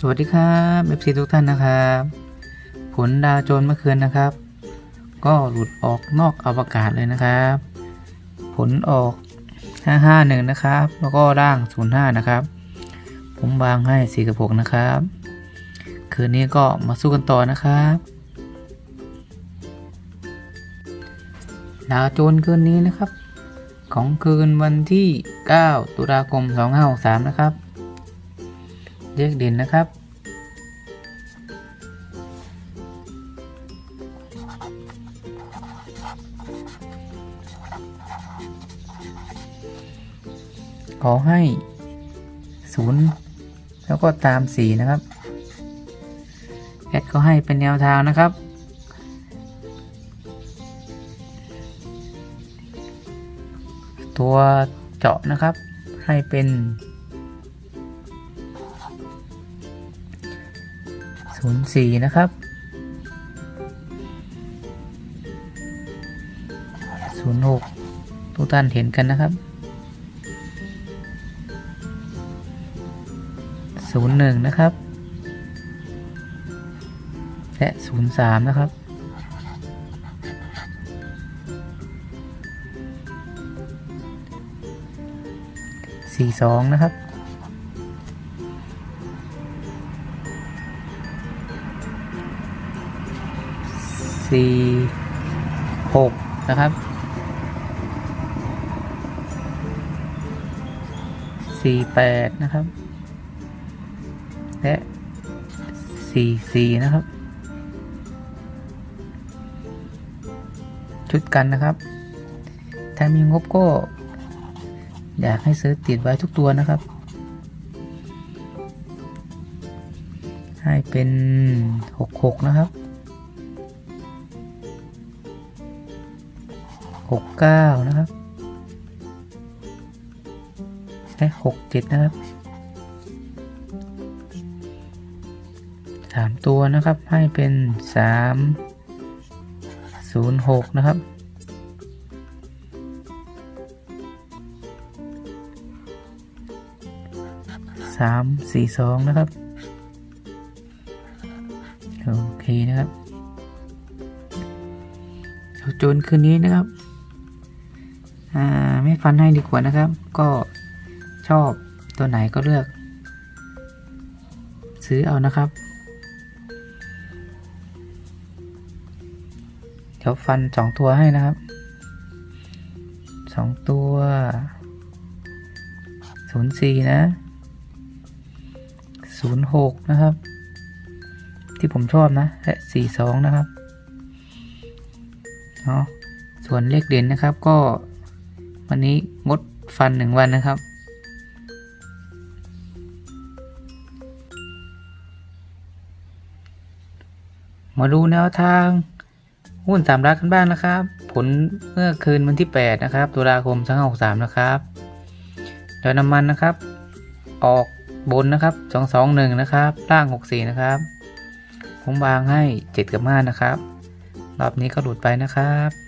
สวัสดีครับเอฟซีทุกท่านนะครับ ผลดาวโจนเมื่อคืนนะครับ ก็หลุดออกนอกอวกาศเลยนะครับ ผลออก 551 นะครับ แล้วก็ร่าง 05 นะครับ ผมวางให้4กับ6นะครับ คืนนี้ก็มาสู้กันต่อนะครับ ดาวโจนคืนนี้นะครับ ของคืนวันที่ 9 ตุลาคม 2563 นะครับ เลขเด่นนะครับ ขอให้ศูนย์แล้วก็ตามสีนะครับ แอดก็ให้เป็นแนวทางนะครับตัวเจาะนะครับ ให้เป็น ศูนย์สี่นะครับศูนย์หกทุกท่านเห็นกันนะครับศูนย์หนึ่งนะครับ และศูนย์สามนะครับสี่สองนะครับ สี่หกนะครับสี่แปดนะครับ และสี่สี่นะครับ ชุดกันนะครับ ถ้ามีงบก็ อยากให้ซื้อติดไว้ทุกตัวนะครับ ให้เป็นหกหกนะครับ หกเก้านะครับ และหกเจ็ดนะครับสามตัวนะครับให้เป็นสามศูนย์หกนะครับสามสี่สองนะครับ โอเคนะครับโจนคืนนี้นะครับ อ่าไม่ฟันให้ดีกว่านะครับ ก็ชอบตัวไหนก็เลือก ซื้อเอานะครับ เดี๋ยวฟันสองตัวให้นะครับสองตัวศูนย์สี่นะศูนย์หกนะครับ ที่ผมชอบนะและสี่สองนะครับเนาะส่วนเลขเด่นนะครับก็ วันนี้งดฟันหนึ่งวันนะครับ มาดูแนวทางหุ้นสามรักกันบ้างนะครับ ผลเมื่อคืนวันที่ 8 นะครับ ตุลาคม2563นะครับโดยน้ำมันนะครับ ออกบนนะครับ221นะครับล่าง64นะครับผมวางให้7กับ5นะครับ รอบนี้ก็หลุดไปนะครับ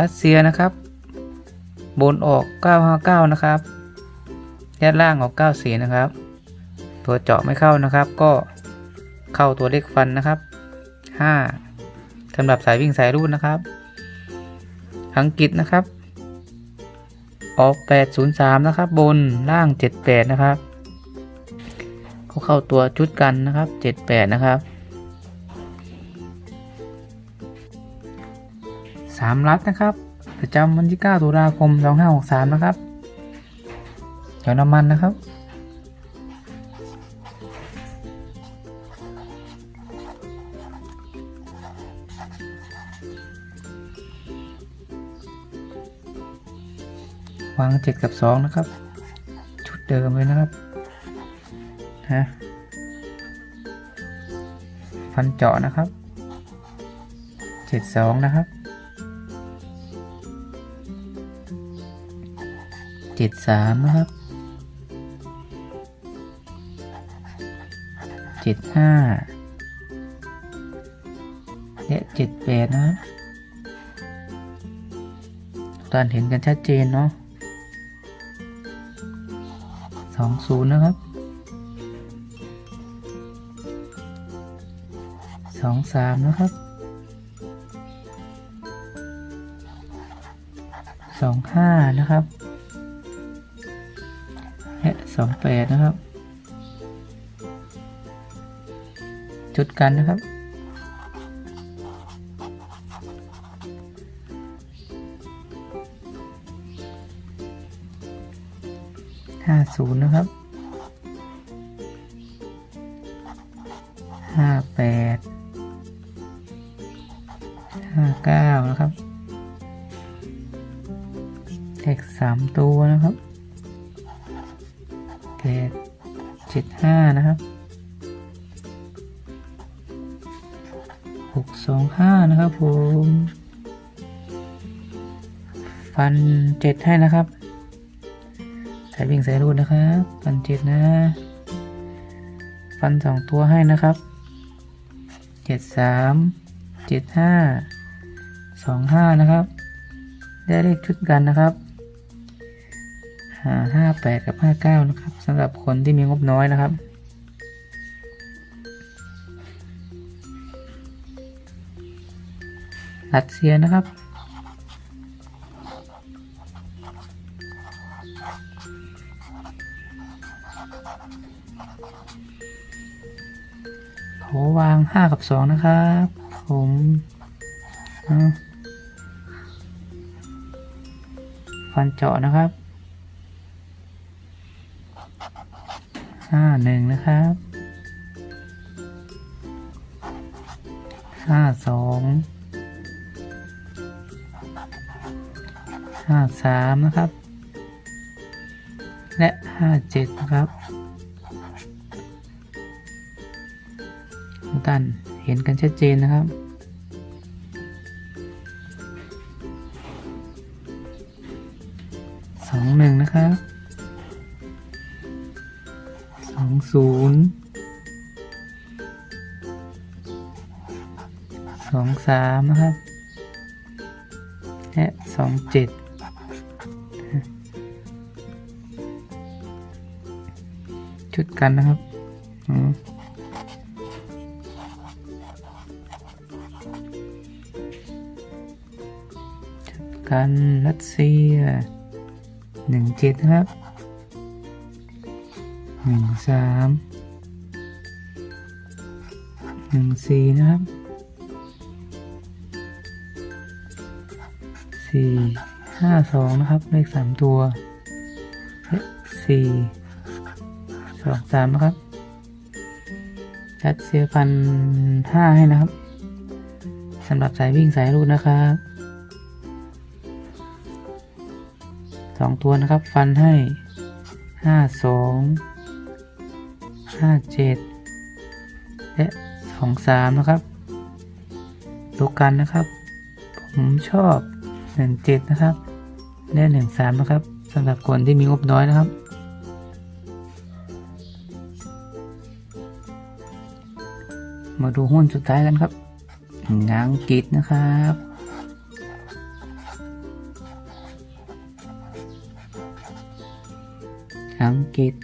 รัสเซียนะครับ บนออก 959 นะครับแยกล่างออก94 นะครับ ตัวเจาะไม่เข้านะครับ ก็เข้าตัวเลขฟันนะครับ 5สำหรับสายวิ่งสายรูดนะครับ อังกฤษนะครับ ออก 803 นะครับ บนล่าง 78 นะครับ ก็เข้าตัวชุดกันนะครับ 78 นะครับ สามรัฐนะครับ ประจำวันที่ 9 ตุลาคม 2563 นะครับเดี๋ยวน้ำมันนะครับ วางเจ็ดกับสองนะครับ ชุดเดิมเลยนะครับฮะฟันเจาะนะครับเจ็ดสองนะครับ เจ็ดสามนะครับเจ็ดห้าและเจ็ดแปดนะตอนเห็นกันชัดเจนเนาะสองศูนย์นะครับสองสามนะครับสองห้านะครับ และสองแปดนะครับ จุดกันนะครับ ห้าศูนย์นะครับ ห้าแปด ห้าเก้านะครับ เลขสามตัวนะครับ แปดเจ็ดห้านะครับหกสองห้านะครับผม ฟันเจ็ดให้นะครับสายวิ่งสายรูดนะครับ ฟันเจ็ดนะ ฟันสองตัวให้นะครับเจ็ดสามเจ็ดห้าสองห้านะครับ ได้เลขชุดกันนะครับ ห้าแปดกับห้าเก้านะครับสำหรับคนที่มีงบน้อยนะครับ รัสเซียนะครับขอวางห้ากับสองนะครับ ผมฟันเจาะนะครับ ห้าหนึ่งนะครับห้าสองห้าสามนะครับ และห้าเจ็ดนะครับทุกท่านเห็นกันชัดเจนนะครับสองหนึ่งนะครับ ศูนย์สองสามนะครับ และสองเจ็ดชุดกันนะครับชุดกันรัสเซียหนึ่งเจ็ดนะครับ หนึ่งสามหนึ่งสี่นะครับสี่ห้าสองนะครับเลขสามตัวสี่สองสามนะครับจัดเสียพันห้าให้นะครับสำหรับสายวิ่งสายรูดนะครับสองตัวนะครับ ฟันให้ห้าสอง ห้าเจ็ดและสองสามนะครับตัวกันนะครับ ผมชอบหนึ่งเจ็ดนะครับ และหนึ่งสามนะครับสำหรับคนที่มีงบน้อยนะครับ มาดูหุ้นสุดท้ายกันครับงอังกฤษนะครับอังกฤษ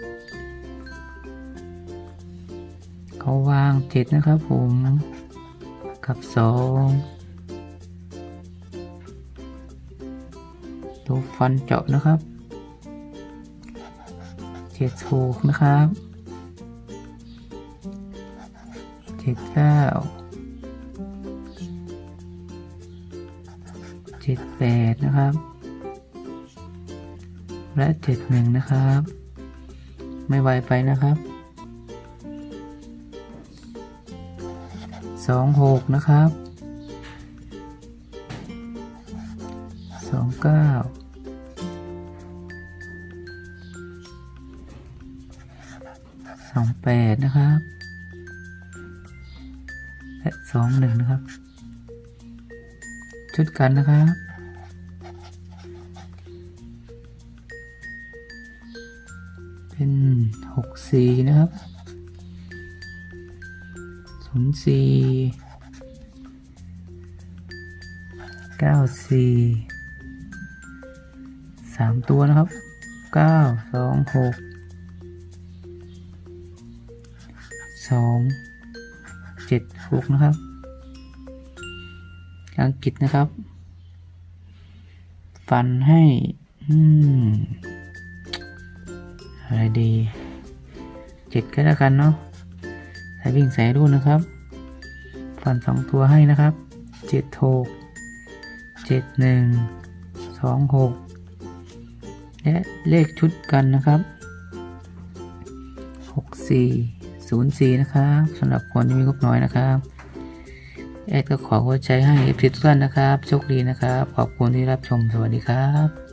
เขาวางเจ็ดนะครับผม กับสองตัวฟันเจาะนะครับเจ็ดถูกนะครับเจ็ดเก้าเจ็ดแปดนะครับ และเจ็ดหนึ่งนะครับ ไม่ไวไปนะครับ สองหกนะครับสองเก้าสองแปดนะครับ และสองหนึ่งนะครับ ชุดกันนะครับเป็นหกสี่นะครับ นย์สี่เก้าสี่สามตัวนะครับเก้าสองหกสองเจ็ดหกนะครับ อังกฤษนะครับ ฟันให้ อืมอะไรดีเจ็ดก็แล้วกันเนาะ ใส่วิ่งใส่รูดนนะครับฟันสองตัวให้นะครับเจ็ดหกเจ็ดหนึ่งสองหกและเลขชุดกันนะครับหกสี่ศูนย์สี่นะครับสำหรับคนที่มีงบน้อยนะครับแอดก็ขอหัวใจให้เอฟซีทุกท่านนะครับ โชคดีนะครับ ขอบคุณที่รับชม สวัสดีครับ